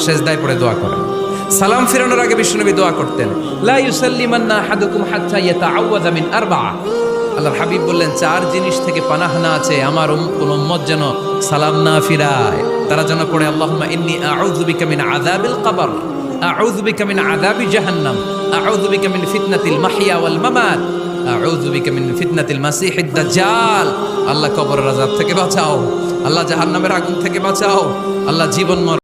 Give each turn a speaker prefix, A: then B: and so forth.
A: সেজদায় পড়ে দোয়া করেন। সালাম ফিরানোর আগে বিশ্বনবী দোয়া করতেন আল্লাহর হাবিব বললেন, চার জিনিস থেকে পানাহানা আছে, আমার কোন যেন সালাম না ফিরায়। তারা যেন পড়ে, আল্লাহুম্মা ইন্নী কবর। আউযু জাহান্নাম। ফিতনাতিল ওয়াল মামাত। ফিতনাতিল দাজ্জাল। আল্লাহ কবরের থেকে বাঁচাও। আল্লাহ জাহান্নামের আগুন থেকে বাঁচাও। আল্লাহ জীবন